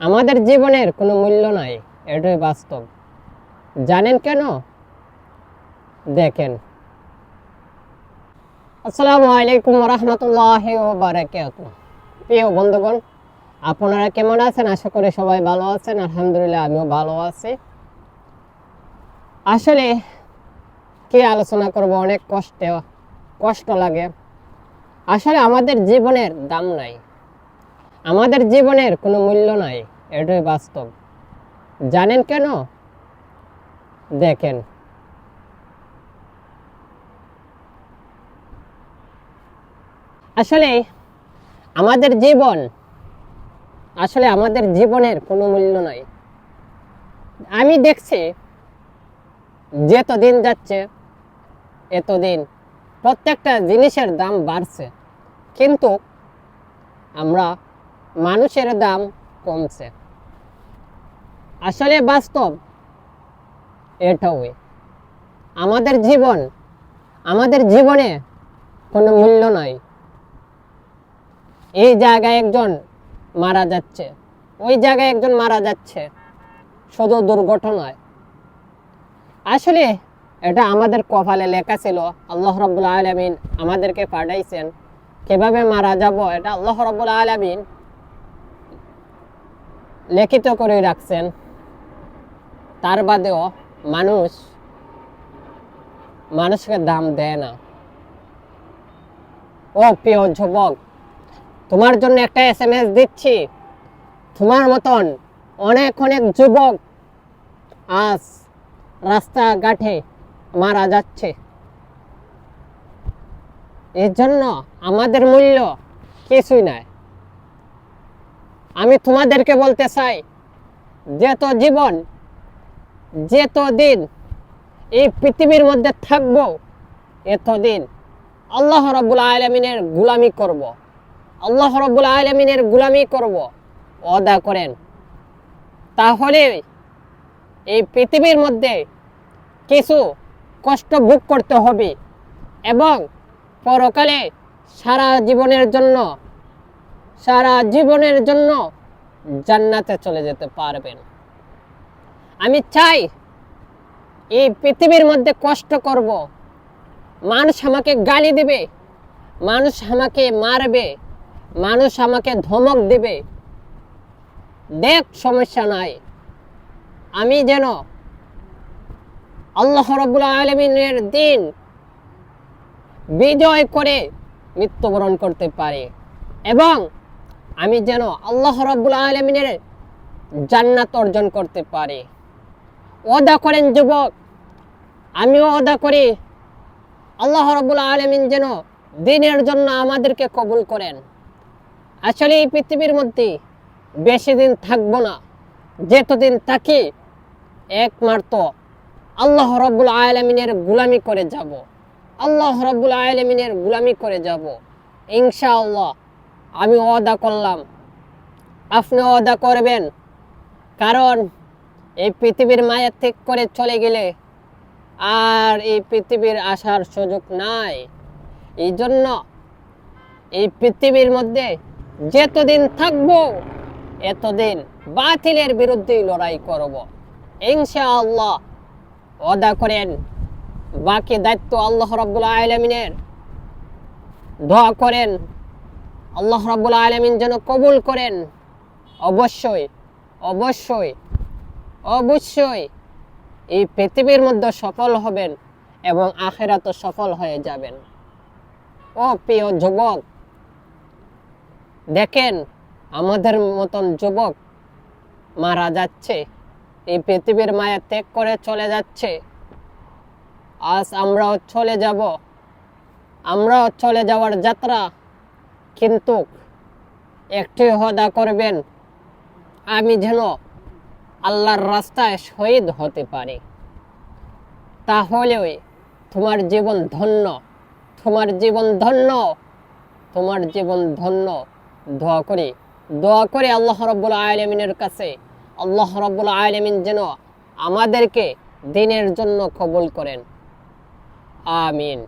আমাদের জীবনের কোনো মূল্য নাই, এটাই বাস্তব। জানেন কেন? দেখেন। আসসালামু আলাইকুম রহমতুল্লাহ বারাকাত প্রিয় বন্ধুগণ, আপনারা কেমন আছেন? আশা করি সবাই ভালো আছেন। আলহামদুলিল্লাহ, আমিও ভালো আছি। আসলে কি আলোচনা করব? অনেক কষ্টে, কষ্ট লাগে। আসলে আমাদের জীবনের দাম নাই। আমাদের জীবনের কোনো মূল্য নাই, এটাই বাস্তব। জানেন কেন? দেখেন। আসলে আমাদের জীবন, আসলে আমাদের জীবনের কোনো মূল্য নাই। আমি দেখছি যত দিন যাচ্ছে, এতদিন প্রত্যেকটা জিনিসের দাম বাড়ছে। কিন্তু আমরা মানুষের দাম কমছে। আসলে বাস্তব এটাই আমাদের জীবন, আমাদের জীবনে কোনো মূল্য নাই। এই জায়গায় একজন মারা যাচ্ছে, ওই জায়গায় একজন মারা যাচ্ছে। শুধু দুর্ঘটনায়। আসলে এটা আমাদের কপালে লেখা ছিল, আল্লাহ রব্বুল আলমিন আমাদেরকে পাঠাইছেন, কীভাবে মারা যাব? এটা আল্লাহ রব্বুল আলমিন লিখিত করে রাখছেন, তার বাদেও মানুষ মানুষকে দাম দেয় না। ও প্রিয় যুবক, তোমার জন্য একটা এস এম এস দিচ্ছি। তোমার মতন অনেক অনেক যুবক আজ রাস্তাঘাটে মারা যাচ্ছে। এর জন্য আমাদের মূল্য কিছুই নাই। আমি তোমাদেরকে বলতে চাই, যেত জীবন, যেত দিন এই পৃথিবীর মধ্যে থাকব এতদিন আল্লাহ রব্বুল আলমিনের গুলামি করব। আল্লাহ রব্বুল আলমিনের গুলামি করব অদা করেন তাহলে এই পৃথিবীর মধ্যে কিছু কষ্ট ভোগ করতে হবে এবং পরকালে সারা জীবনের জন্য সারা জীবনের জন্য জান্নাতে চলে যেতে পারবেন। আমি চাই এই পৃথিবীর মধ্যে কষ্ট করব। মানুষ আমাকে গালি দেবে, মানুষ আমাকে মারবে, মানুষ আমাকে ধমক দেবে। দেখ, সমস্যা নাই। আমি যেন আল্লাহ রব্বুল আলমিনের দিন বিজয় করে মৃত্যুবরণ করতে পারি এবং আমি যেন আল্লাহ রব্বুল আলমিনের জান্নাত অর্জন করতে পারি। ওদা করেন যুবক, আমিও ওদা করি, আল্লাহ রব্বুল আলমিন যেন দিনের জন্য আমাদেরকে কবুল করেন। আসলে এই পৃথিবীর মধ্যে বেশি দিন থাকব না, যেতদিন থাকি একমাত্র আল্লাহ রব্বুল আলমিনের গুলামি করে যাব। আল্লাহ রব্বুল আলমিনের গুলামি করে যাব। ইনশাআল্লাহ আমি অদা করলাম। আপনি অদা করবেন। কারণ এই পৃথিবীর মায়ের থেকে করে চলে গেলে আর এই পৃথিবীর আসার সুযোগ নাই। এই জন্য এই পৃথিবীর মধ্যে যতদিন থাকব, এতদিন বাতিলের বিরুদ্ধে লড়াই করব। ইনশাআল্লাহ। অদা করেন। বাকি দায়িত্ব আল্লাহ রব্বুল আলমিনের। দোয়া করেন। আল্লাহ রব্বুল আলমিন যেন কবুল করেন। অবশ্যই অবশ্যই অবশ্যই এই পৃথিবীর মধ্যে সফল হবেন এবং আখেরাত সফল হয়ে যাবেন। ও প্রিয় যুবক, দেখেন আমাদের মতন যুবক মারা যাচ্ছে, এই পৃথিবীর মায়া ত্যাগ করে চলে যাচ্ছে। আজ আমরাও চলে যাব, আমরাও চলে যাওয়ার যাত্রা কিন্তু একটি হদা করবেন, আমি যেন আল্লাহর রাস্তায় শহীদ হতে পারি। তাহলেই তোমার জীবন ধন্য, তোমার জীবন ধন্য, তোমার জীবন ধন্য। দোয়া করি, দোয়া করে আল্লাহ রব্বুল আলমিনের কাছে। আল্লাহ রব্বুল আলমিন যেন আমাদেরকে দিনের জন্য কবুল করেন। আমিন।